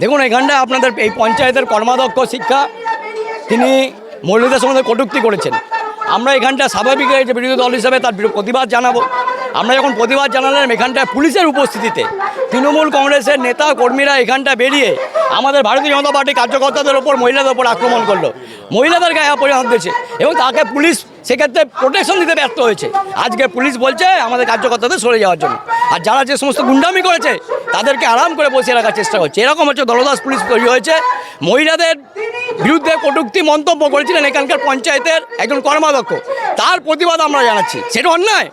দেখুন এখানটায় আপনাদের এই পঞ্চায়েতের কর্মাধ্যক্ষ শিক্ষা, তিনি মহিলাদের সম্বন্ধে কটূক্তি করেছেন। আমরা এখানটা স্বাভাবিক যে বিরোধী দল হিসাবে তার প্রতিবাদ জানাব। আমরা যখন প্রতিবাদ জানালাম এখানটায় পুলিশের উপস্থিতিতে। তৃণমূল কংগ্রেসের নেতা কর্মীরা এখানটা বেরিয়ে আমাদের ভারতীয় জনতা পার্টি কার্যকর্তাদের ওপর মহিলাদের ওপর আক্রমণ করল। মহিলাদের গায়ে অপরাধ দিয়েছে এবং তাকে পুলিশ সেক্ষেত্রে প্রোটেকশন দিতে ব্যর্থ হয়েছে। আজকে পুলিশ বলছে আমাদের কার্যকর্তাদের সরে যাওয়ার জন্য। আর যারা যে সমস্ত গুন্ডামি করেছে, তাদেরকে আরাম করে বসিয়ে রাখার চেষ্টা করছে। এরকম হচ্ছে দলদাস পুলিশ তৈরি হয়েছে। মহিলাদের বিরুদ্ধে কটুক্তি মন্তব্য করেছিলেন এখানকার পঞ্চায়েতের একজন কর্মাধ্যক্ষ। তার প্রতিবাদ আমরা জানাচ্ছি। সেটা অন্যায়।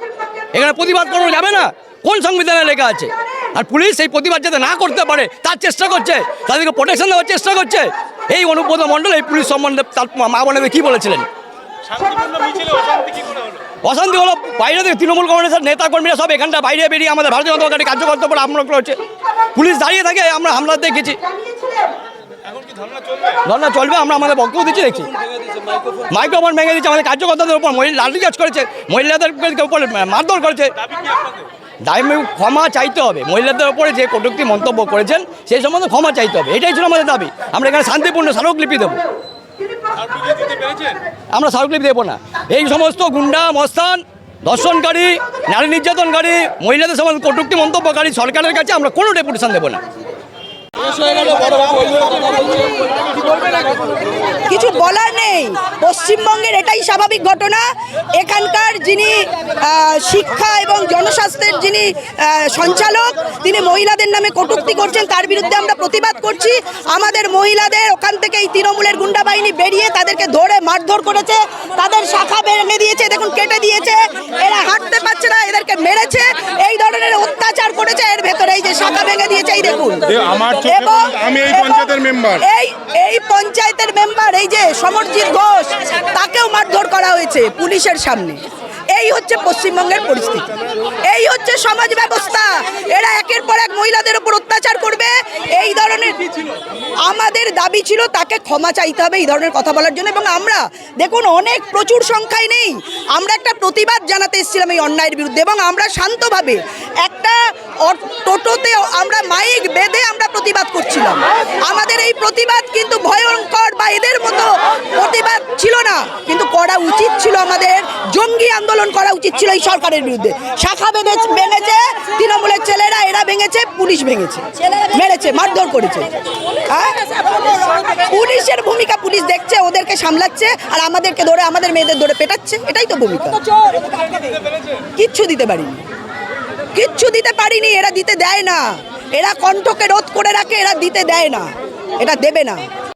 এখানে প্রতিবাদ করানো যাবে না। কোন সংবিধানে লেখা আছে? আর পুলিশ এই প্রতিবাদ যাতে না করতে পারে, তার চেষ্টা করছে। তাদেরকে প্রোটেকশন দেওয়ার চেষ্টা করছে। এই অনুব্রত মণ্ডল, এই পুলিশ সম্বন্ধে তার মা বোনেদের কী বলেছিলেন? অশান্তি কি হলো? বাইরে থেকে তৃণমূল কংগ্রেসের নেতা কর্মীরা সব এখানটা বাইরে বেরিয়ে আমাদের ভারতীয় জনতা পার্টি কার্যকর্তা বলে আক্রমণ করেছে। পুলিশ দাঁড়িয়ে থাকে আমরা হামলা দেখেছি। এখন কি ধর্ণা চলবে? ধর্না চলবে আমরা আমাদের বক্তব্য দিচ্ছি দেখছি। মাইক্রোফোন ভেঙে দিচ্ছে আমাদের কার্যকর্তাদের উপর মহিলা লাঠিচার্জ করেছে মহিলাদের উপর মারধর করেছে। দাবি কি দায়ী ক্ষমা চাইতে হবে। মহিলাদের উপরে যে কটুক্তি মন্তব্য করেছেন সেই সম্বন্ধে ক্ষমা চাইতে হবে। এটাই ছিল আমাদের দাবি। আমরা এখানে শান্তিপূর্ণ স্মারকলিপি দেবো আর বুঝিয়ে দিতে পেরেছেন আমরা স্মারকলিপি দেবো না। এই সমস্ত গুন্ডা, মস্তান, দর্শনকারী, নারী নির্যাতনকারী, মহিলাদের সমস্ত কটুক্তি মন্তব্যকারী সরকারের কাছে আমরা কোনো ডেপুটেশন দেবো না। কিছু বলার নেই। পশ্চিমবঙ্গের এটাই স্বাভাবিক ঘটনা। এখানকার যিনি শিক্ষা এবং জনস্বাস্থ্যের যিনি সঞ্চালক, তিনি মহিলাদের নামে কটুক্তি করছেন, তার বিরুদ্ধে আমরা প্রতিবাদ করছি। আমাদের মহিলাদের ওখান থেকে এই তৃণমূলের গুন্ডা বাহিনী বেরিয়ে তাদেরকে ধরে মারধর করেছে। তাদের শাখা ভেঙে দিয়েছে, দেখুন, কেটে দিয়েছে। এরা হাঁটতে পারছে না, এদেরকে মেরেছে। এই ধরনের অত্যাচার করেছে এর ভেতরে এই যে শাখা ভেঙে দিয়েছে এই দেখুন। আমার আমি এই পঞ্চায়েতের মেম্বার। এই এই পঞ্চায়েতের মেম্বার এই যে সমরজিৎ ঘোষ তাকেও মারধর করা হয়েছে পুলিশের সামনে। এই হচ্ছে পশ্চিমবঙ্গের পরিস্থিতি। এই হচ্ছে সমাজ ব্যবস্থা। এরা একের পর এক মহিলাদের উপর অত্যাচার করবে। এই ধরনের আমাদের দাবি ছিল তাকে ক্ষমা চাইতে হবে এই ধরনের কথা বলার জন্য। এবং আমরা দেখুন অনেক প্রচুর সংখ্যায় নেই। আমরা একটা প্রতিবাদ জানাতে এসেছিলাম এই অন্যায়ের বিরুদ্ধে। এবং আমরা শান্তভাবে একটা টোটোতে আমরা মাইক বেঁধে আমরা প্রতিবাদ করছিলাম। আমাদের এই প্রতিবাদ কিন্তু ভয়ঙ্কর বা এদের মতো প্রতিবাদ ছিল না। কিন্তু করা উচিত ছিল আমাদের, জঙ্গি আন্দোলন করা উচিত ছিল এই সরকারের বিরুদ্ধে। শাখা বেঁধে ভেঙেছে তৃণমূলের ছেলেরা, এরা ভেঙেছে, পুলিশ ভেঙেছে। মেরেছে, মারধর করেছে। হ্যাঁ? পুলিশের ভূমিকা পুলিশ দেখছে, ওদেরকে সামলাচ্ছে, আর আমাদেরকে ধরে, আমাদের মেয়েদের ধরে পেটাচ্ছে। এটাই তো ভূমিকা। কিচ্ছু দিতে পারিনি। কিচ্ছু দিতে পারিনি, এরা দিতে দেয় না। এরা কণ্ঠকে রোধ করে রাখে, এরা দিতে দেয় না। এটা দেবে না।